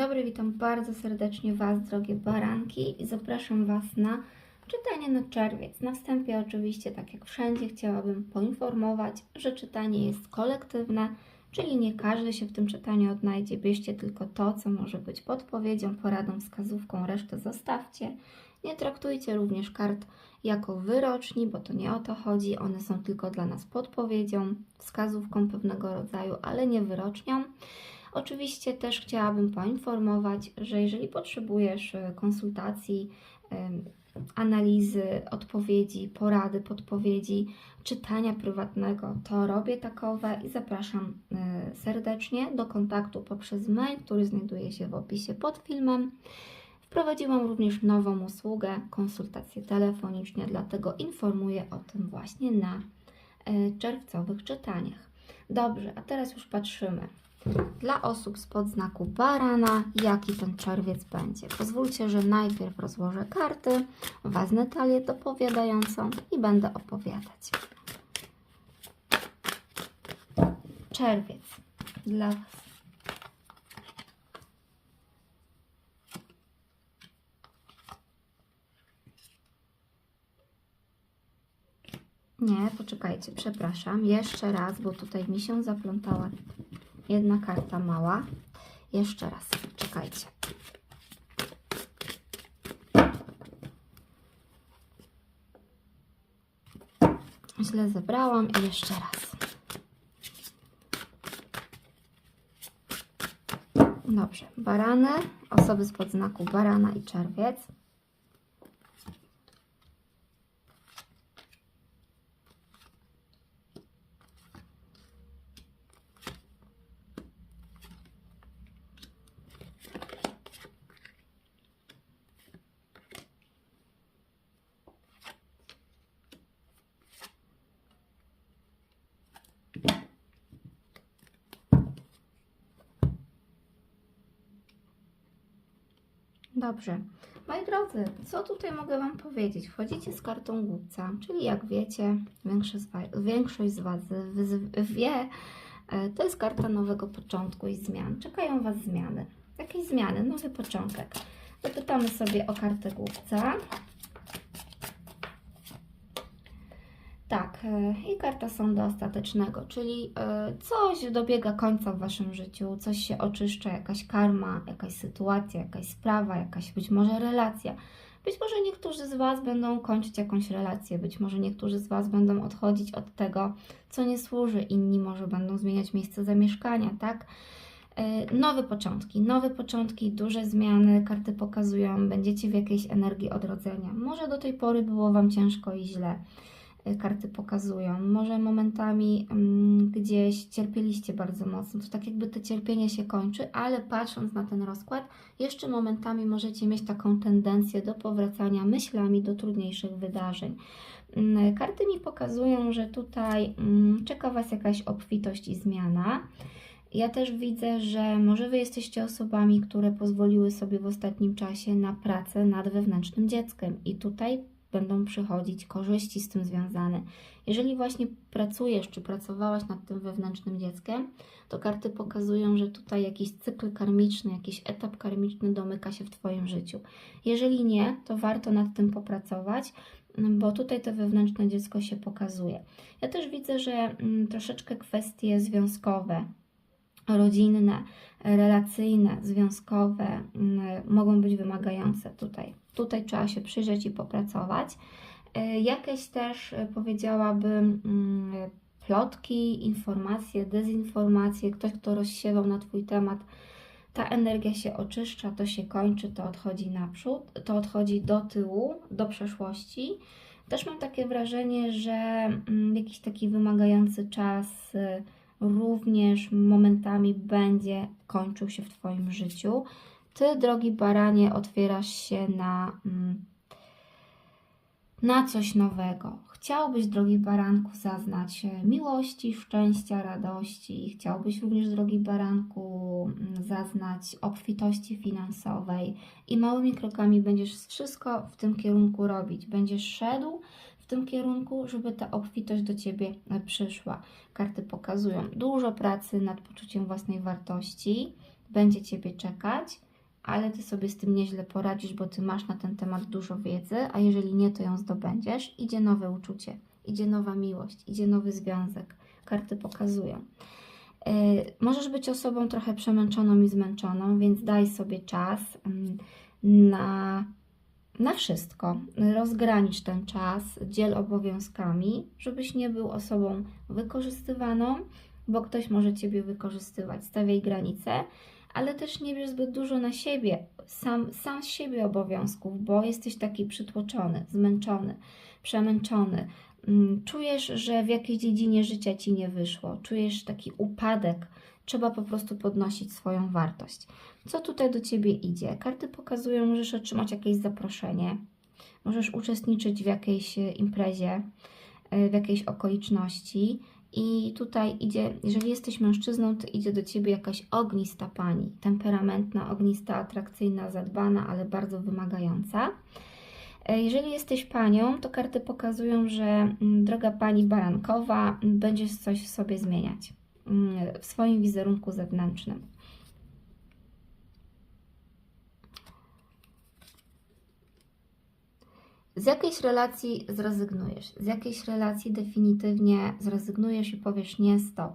dobry, witam bardzo serdecznie Was, drogie baranki, i zapraszam Was na czytanie na czerwiec. Na wstępie, oczywiście, tak jak wszędzie, chciałabym poinformować, że czytanie jest kolektywne, czyli nie każdy się w tym czytaniu odnajdzie. Bierzcie tylko to, co może być podpowiedzią, poradą, wskazówką, resztę zostawcie. Nie traktujcie również kart jako wyroczni, bo to nie o to chodzi. One są tylko dla nas podpowiedzią, wskazówką pewnego rodzaju, ale nie wyrocznią. Oczywiście też chciałabym poinformować, że jeżeli potrzebujesz e, konsultacji, analizy, odpowiedzi, porady, podpowiedzi, czytania prywatnego, to robię takowe i zapraszam e, serdecznie do kontaktu poprzez mail, który znajduje się w opisie pod filmem. Wprowadziłam również nową usługę, konsultacje telefoniczne, dlatego informuję o tym właśnie na e, czerwcowych czytaniach. Dobrze, a teraz już patrzymy. Dla osób spod znaku barana, jaki ten czerwiec będzie. Pozwólcie, że najpierw rozłożę karty, wezmę talię dopowiadającą i będę opowiadać. Czerwiec dla Was. Nie, poczekajcie, przepraszam. Jeszcze raz, bo tutaj mi się zaplątała jedna karta mała. Jeszcze raz, czekajcie. Źle zebrałam i jeszcze raz. Dobrze, barany, osoby spod znaku barana i czerwiec. Dobrze. Moi drodzy, co tutaj mogę Wam powiedzieć? Wchodzicie z kartą głupca, czyli jak wiecie, większość z wa- większość z Was wie, e, to jest karta nowego początku i zmian. Czekają Was zmiany. Jakieś zmiany, nowy początek. Zapytamy sobie o kartę głupca. Tak, e, i karta sądu ostatecznego, czyli e, coś dobiega końca w Waszym życiu, coś się oczyszcza, jakaś karma, jakaś sytuacja, jakaś sprawa, jakaś być może relacja. Być może niektórzy z Was będą kończyć jakąś relację, być może niektórzy z Was będą odchodzić od tego, co nie służy, inni może będą zmieniać miejsce zamieszkania, tak? E, Nowe początki, nowe początki, duże zmiany, karty pokazują, będziecie w jakiejś energii odrodzenia. Może do tej pory było Wam ciężko i źle karty pokazują. Może momentami mm, gdzieś cierpieliście bardzo mocno, to tak jakby to cierpienie się kończy, ale patrząc na ten rozkład, jeszcze momentami możecie mieć taką tendencję do powracania myślami do trudniejszych wydarzeń. Mm, Karty mi pokazują, że tutaj mm, czeka Was jakaś obfitość i zmiana. Ja też widzę, że może Wy jesteście osobami, które pozwoliły sobie w ostatnim czasie na pracę nad wewnętrznym dzieckiem i tutaj będą przychodzić korzyści z tym związane. Jeżeli właśnie pracujesz czy pracowałaś nad tym wewnętrznym dzieckiem, to karty pokazują, że tutaj jakiś cykl karmiczny, jakiś etap karmiczny domyka się w Twoim życiu. Jeżeli nie, to warto nad tym popracować, bo tutaj to wewnętrzne dziecko się pokazuje. Ja też widzę, że mm, troszeczkę kwestie związkowe, rodzinne, relacyjne, związkowe mm, mogą być wymagające tutaj. Tutaj trzeba się przyjrzeć i popracować. Y, Jakieś też y, powiedziałabym mm, plotki, informacje, dezinformacje, ktoś, kto rozsiewał na Twój temat, ta energia się oczyszcza, to się kończy, to odchodzi naprzód, to odchodzi do tyłu, do przeszłości. Też mam takie wrażenie, że mm, jakiś taki wymagający czas y, również momentami będzie kończył się w Twoim życiu. Ty, drogi baranie, otwierasz się na, mm, na coś nowego. Chciałbyś, drogi baranku, zaznać e, miłości, szczęścia, radości. Chciałbyś również, drogi baranku, mm, zaznać obfitości finansowej i małymi krokami będziesz wszystko w tym kierunku robić. Będziesz szedł w tym kierunku, żeby ta obfitość do Ciebie e, przyszła. Karty pokazują dużo pracy nad poczuciem własnej wartości. Będzie Ciebie czekać ale Ty sobie z tym nieźle poradzisz, bo Ty masz na ten temat dużo wiedzy, a jeżeli nie, to ją zdobędziesz. Idzie nowe uczucie, idzie nowa miłość, idzie nowy związek. Karty pokazują. Yy, możesz być osobą trochę przemęczoną i zmęczoną, więc daj sobie czas mm, na, na wszystko. Rozgranicz ten czas, dziel obowiązkami, żebyś nie był osobą wykorzystywaną, bo ktoś może Ciebie wykorzystywać. Stawiaj granice, ale też nie bierz zbyt dużo na siebie, sam, sam z siebie obowiązków, bo jesteś taki przytłoczony, zmęczony, przemęczony. Mm, Czujesz, że w jakiejś dziedzinie życia ci nie wyszło, czujesz taki upadek, trzeba po prostu podnosić swoją wartość. Co tutaj do ciebie idzie? Karty pokazują, możesz otrzymać jakieś zaproszenie, możesz uczestniczyć w jakiejś e, imprezie, e, w jakiejś okoliczności. I tutaj idzie, jeżeli jesteś mężczyzną, to idzie do ciebie jakaś ognista pani, temperamentna, ognista, atrakcyjna, zadbana, ale bardzo wymagająca. E, Jeżeli jesteś panią, to karty pokazują, że mm, droga pani barankowa, m, będziesz coś w sobie zmieniać mm, w swoim wizerunku zewnętrznym. Z jakiejś relacji zrezygnujesz, z jakiejś relacji definitywnie zrezygnujesz i powiesz nie, stop.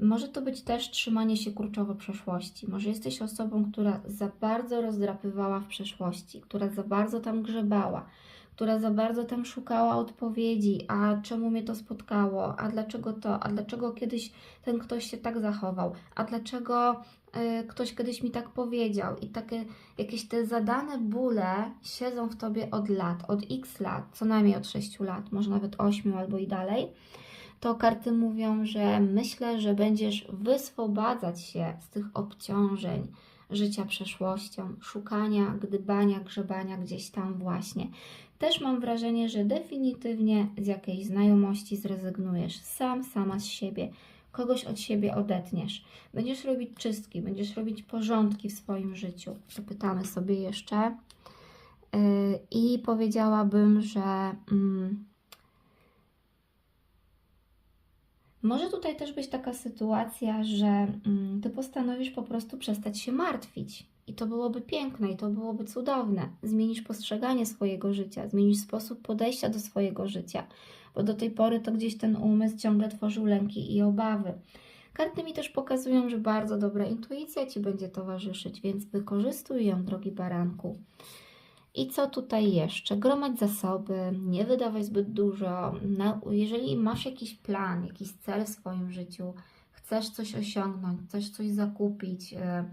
Może to być też trzymanie się kurczowo przeszłości. Może jesteś osobą, która za bardzo rozdrapywała w przeszłości, która za bardzo tam grzebała, która za bardzo tam szukała odpowiedzi, a czemu mnie to spotkało, a dlaczego to, a dlaczego kiedyś ten ktoś się tak zachował, a dlaczego ktoś kiedyś mi tak powiedział. I takie jakieś te zadane bóle siedzą w tobie od lat, od x lat, co najmniej od 6 lat, może nawet 8 albo i dalej to karty mówią, że myślę, że będziesz wyswobadzać się z tych obciążeń życia przeszłością, szukania, gdybania, grzebania gdzieś tam właśnie. Też mam wrażenie, że definitywnie z jakiejś znajomości zrezygnujesz, sam, sama z siebie. Kogoś od siebie odetniesz. Będziesz robić czystki, będziesz robić porządki w swoim życiu. Zapytamy sobie jeszcze. Yy, I powiedziałabym, że. Mm, Może tutaj też być taka sytuacja, że mm, ty postanowisz po prostu przestać się martwić. I to byłoby piękne, i to byłoby cudowne. Zmienisz postrzeganie swojego życia, zmienisz sposób podejścia do swojego życia, bo do tej pory to gdzieś ten umysł ciągle tworzył lęki i obawy. Karty mi też pokazują, że bardzo dobra intuicja ci będzie towarzyszyć, więc wykorzystuj ją, drogi baranku. I co tutaj jeszcze? Gromadź zasoby, nie wydawaj zbyt dużo. Jeżeli masz jakiś plan, jakiś cel w swoim życiu, chcesz coś osiągnąć, chcesz coś zakupić, e,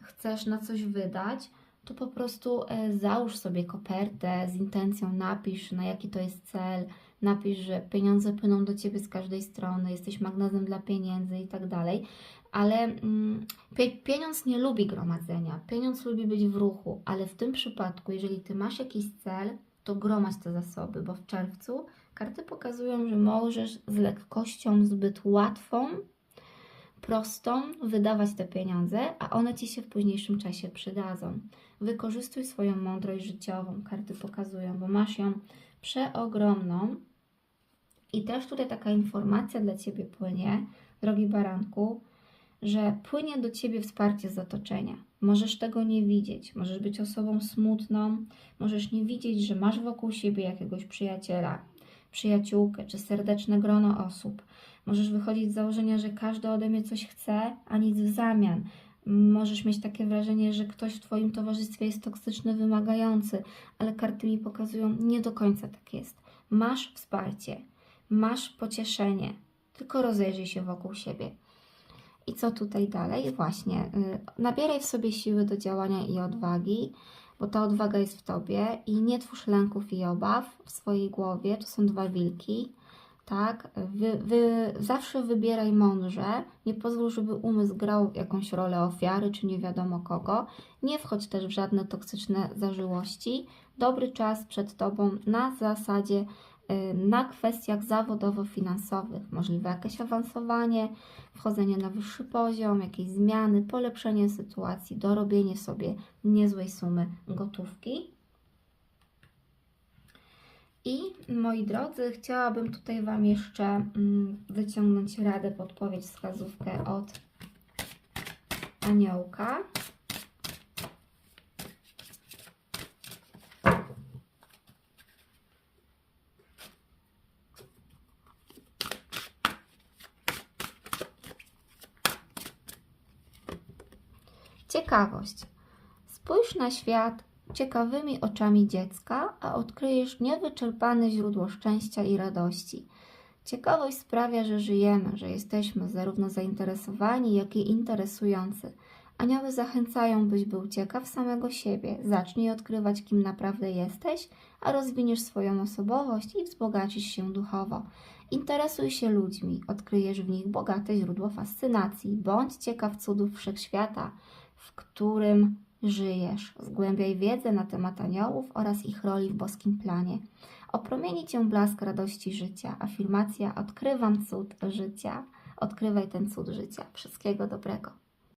chcesz na coś wydać, to po prostu e, załóż sobie kopertę z intencją, napisz na jaki to jest cel, napisz, że pieniądze płyną do Ciebie z każdej strony, jesteś magnesem dla pieniędzy i tak dalej, ale mm, pie- pieniądz nie lubi gromadzenia, pieniądz lubi być w ruchu, ale w tym przypadku, jeżeli Ty masz jakiś cel, to gromadź te zasoby, bo w czerwcu karty pokazują, że możesz z lekkością zbyt łatwą, prostą wydawać te pieniądze, a one Ci się w późniejszym czasie przydadzą. Wykorzystuj swoją mądrość życiową, karty pokazują, bo masz ją przeogromną. I też tutaj taka informacja dla Ciebie płynie, drogi baranku, że płynie do Ciebie wsparcie z otoczenia. Możesz tego nie widzieć, możesz być osobą smutną, możesz nie widzieć, że masz wokół siebie jakiegoś przyjaciela, przyjaciółkę czy serdeczne grono osób. Możesz wychodzić z założenia, że każdy ode mnie coś chce, a nic w zamian. Możesz mieć takie wrażenie, że ktoś w Twoim towarzystwie jest toksyczny, wymagający, ale karty mi pokazują, nie do końca tak jest. Masz wsparcie, masz pocieszenie, tylko rozejrzyj się wokół siebie. I co tutaj dalej? Właśnie, y, nabieraj w sobie siły do działania i odwagi, bo ta odwaga jest w tobie i nie twórz lęków i obaw w swojej głowie. To są dwa wilki, tak? Wy, wy, zawsze wybieraj mądrze, nie pozwól, żeby umysł grał jakąś rolę ofiary czy nie wiadomo kogo. Nie wchodź też w żadne toksyczne zażyłości. Dobry czas przed tobą na zasadzie na kwestiach zawodowo-finansowych, możliwe jakieś awansowanie, wchodzenie na wyższy poziom, jakieś zmiany, polepszenie sytuacji, dorobienie sobie niezłej sumy gotówki. I moi drodzy, chciałabym tutaj Wam jeszcze mm, wyciągnąć radę, podpowiedź, wskazówkę od aniołka. Ciekawość. Spójrz na świat ciekawymi oczami dziecka, a odkryjesz niewyczerpane źródło szczęścia i radości. Ciekawość sprawia, że żyjemy, że jesteśmy zarówno zainteresowani, jak i interesujący. Anioły zachęcają, byś był ciekaw samego siebie. Zacznij odkrywać, kim naprawdę jesteś, a rozwiniesz swoją osobowość i wzbogacisz się duchowo. Interesuj się ludźmi, odkryjesz w nich bogate źródło fascynacji. Bądź ciekaw cudów wszechświata, w którym żyjesz. Zgłębiaj wiedzę na temat aniołów oraz ich roli w boskim planie. Opromieni cię blask radości życia. Afirmacja: Odkrywam cud życia. Odkrywaj ten cud życia. Wszystkiego dobrego.